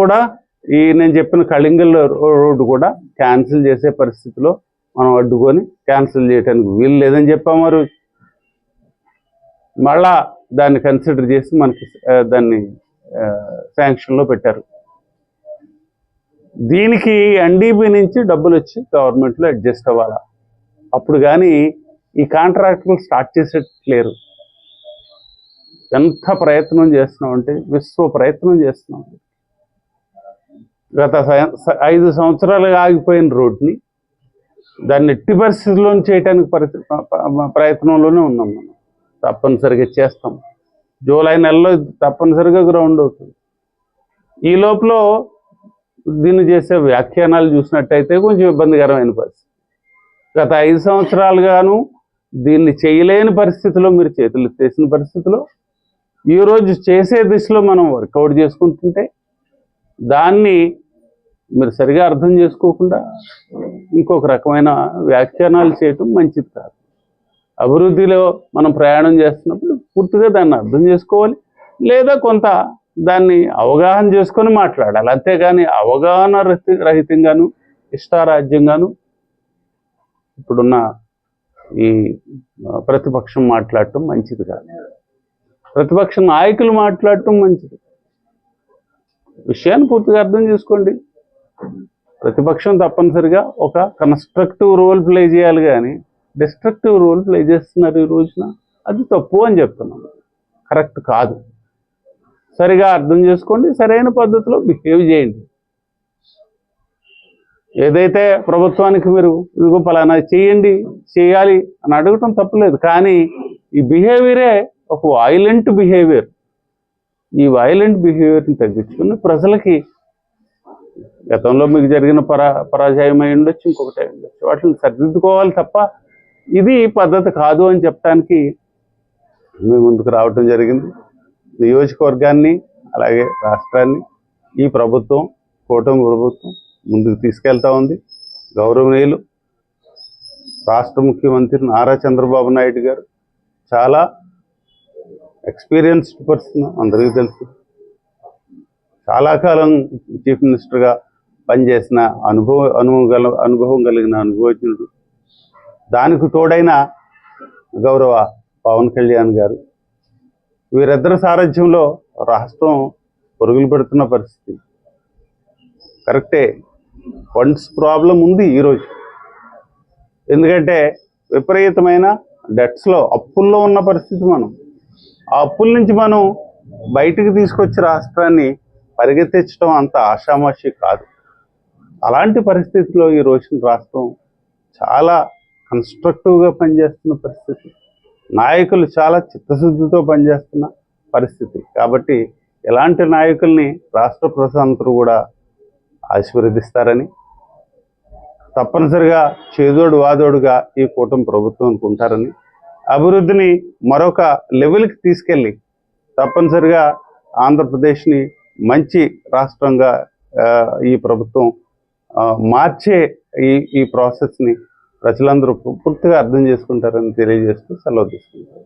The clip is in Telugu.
కూడా ఈ నేను చెప్పిన కళింగల్ రోడ్డు కూడా క్యాన్సిల్ చేసే పరిస్థితిలో మనం అడ్డుకొని క్యాన్సిల్ చేయడానికి వీలు లేదని చెప్పాం మరి. మళ్ళా దాన్ని కన్సిడర్ చేసి మనకి దాన్ని శాంక్షన్లో పెట్టారు. దీనికి ఎన్డీబీ నుంచి డబ్బులు వచ్చి గవర్నమెంట్లో అడ్జస్ట్ అవ్వాలా? అప్పుడు కానీ ఈ కాంట్రాక్టులు స్టార్ట్ చేసేట్లేరు. ఎంత ప్రయత్నం చేస్తున్నామంటే విశ్వ ప్రయత్నం చేస్తున్నాం. గత స- ఐదు సంవత్సరాలుగా ఆగిపోయిన రోడ్ని దాన్ని ఎట్టి పరిస్థితుల్లో చేయడానికి ప్రయత్నంలోనే ఉన్నాం మనం. తప్పనిసరిగా చేస్తాం. జూలై నెలలో తప్పనిసరిగా గ్రౌండ్ అవుతుంది. ఈ లోపల దీన్ని చేసే వ్యాఖ్యానాలు చూసినట్టయితే కొంచెం ఇబ్బందికరమైన పరిస్థితి. గత ఐదు సంవత్సరాలుగాను దీన్ని చేయలేని పరిస్థితిలో మీరు చేతులు ఎత్తేసిన పరిస్థితిలో ఈరోజు చేసే దిశలో మనం వర్కౌట్ చేసుకుంటుంటే దాన్ని మీరు సరిగా అర్థం చేసుకోకుండా ఇంకొక రకమైన వ్యాఖ్యానాలు చేయటం మంచిది కాదు. అభివృద్ధిలో మనం ప్రయాణం చేస్తున్నప్పుడు పూర్తిగా దాన్ని అర్థం చేసుకోవాలి. లేదా కొంత దాన్ని అవగాహన చేసుకొని మాట్లాడాలి. అంతేగాని అవగాహన రహిత రహితంగాను ఇష్టారాజ్యంగాను ఇప్పుడున్న ఈ ప్రతిపక్షం మాట్లాడటం మంచిది కాదు. ప్రతిపక్ష నాయకులు మాట్లాడటం మంచిది విషయాన్ని పూర్తిగా అర్థం చేసుకోండి. ప్రతిపక్షం తప్పనిసరిగా ఒక కన్స్ట్రక్టివ్ రోల్ ప్లే చేయాలి కానీ డిస్ట్రక్టివ్ రోల్ ప్లే చేస్తున్నారు ఈ రోజున అది తప్పు అని చెప్తున్నాను కరెక్ట్ కాదు. సరిగా అర్థం చేసుకోండి సరైన పద్ధతిలో బిహేవ్ చేయండి. ఏదైతే ప్రభుత్వానికి మీరు ఇదిగో పలానా చేయండి చేయాలి అని అడగటం తప్పలేదు. కానీ ఈ బిహేవియరే ఒక వైలెంట్ బిహేవియర్ ఈ వైలెంట్ బిహేవియర్ని తగ్గించుకుని ప్రజలకి గతంలో మీకు జరిగిన పరా పరాజయం అయి ఉండొచ్చు ఇంకొకటి అయి ఉండొచ్చు. వాటిని సరిదిద్దుకోవాలి తప్ప ఇది పద్ధతి కాదు అని చెప్పడానికి మీ ముందుకు రావటం జరిగింది. నియోజకవర్గాన్ని అలాగే రాష్ట్రాన్ని ఈ ప్రభుత్వం కూటమి ప్రభుత్వం ముందుకు తీసుకెళ్తా ఉంది. గౌరవనీయులు రాష్ట్ర ముఖ్యమంత్రి నారా చంద్రబాబు నాయుడు గారు చాలా ఎక్స్పీరియన్స్డ్ పర్సన్ అందరికీ తెలుసు. చాలా కాలం చీఫ్ మినిస్టర్గా పనిచేసిన అనుభవ అనుభవం గల అనుభవం కలిగిన అనుభవజ్ఞుడు. దానికి తోడైన గౌరవ పవన్ కళ్యాణ్ గారు. వీరిద్దరి సారథ్యంలో రాష్ట్రం పరుగులు పెడుతున్న పరిస్థితి. కరెక్టే. ఫండ్స్ ప్రాబ్లం ఉంది ఈరోజు ఎందుకంటే విపరీతమైన డెట్స్లో అప్పుల్లో ఉన్న పరిస్థితి మనం. ఆ అప్పుల నుంచి మనం బయటికి తీసుకొచ్చి రాష్ట్రాన్ని పరిగెత్తించడం అంత ఆషామాషి కాదు. అలాంటి పరిస్థితిలో ఈ రోజున రాష్ట్రం చాలా కన్స్ట్రక్టివ్గా పనిచేస్తున్న పరిస్థితి. నాయకులు చాలా చిత్తశుద్ధితో పనిచేస్తున్న పరిస్థితి. కాబట్టి ఇలాంటి నాయకుల్ని రాష్ట్ర ప్రశాంతులు కూడా ఆశీర్వదిస్తారని తప్పనిసరిగా చేదోడు వాదోడుగా ఈ కూటమి ప్రభుత్వం అనుకుంటారని అభివృద్ధిని మరొక లెవెల్కి తీసుకెళ్ళి తప్పనిసరిగా ఆంధ్రప్రదేశ్ని మంచి రాష్ట్రంగా ఈ ప్రభుత్వం మార్చే ఈ ఈ ప్రాసెస్ని ప్రజలందరూ పూర్తిగా అర్థం చేసుకుంటారని తెలియజేస్తూ సెలవు తీసుకుంటారు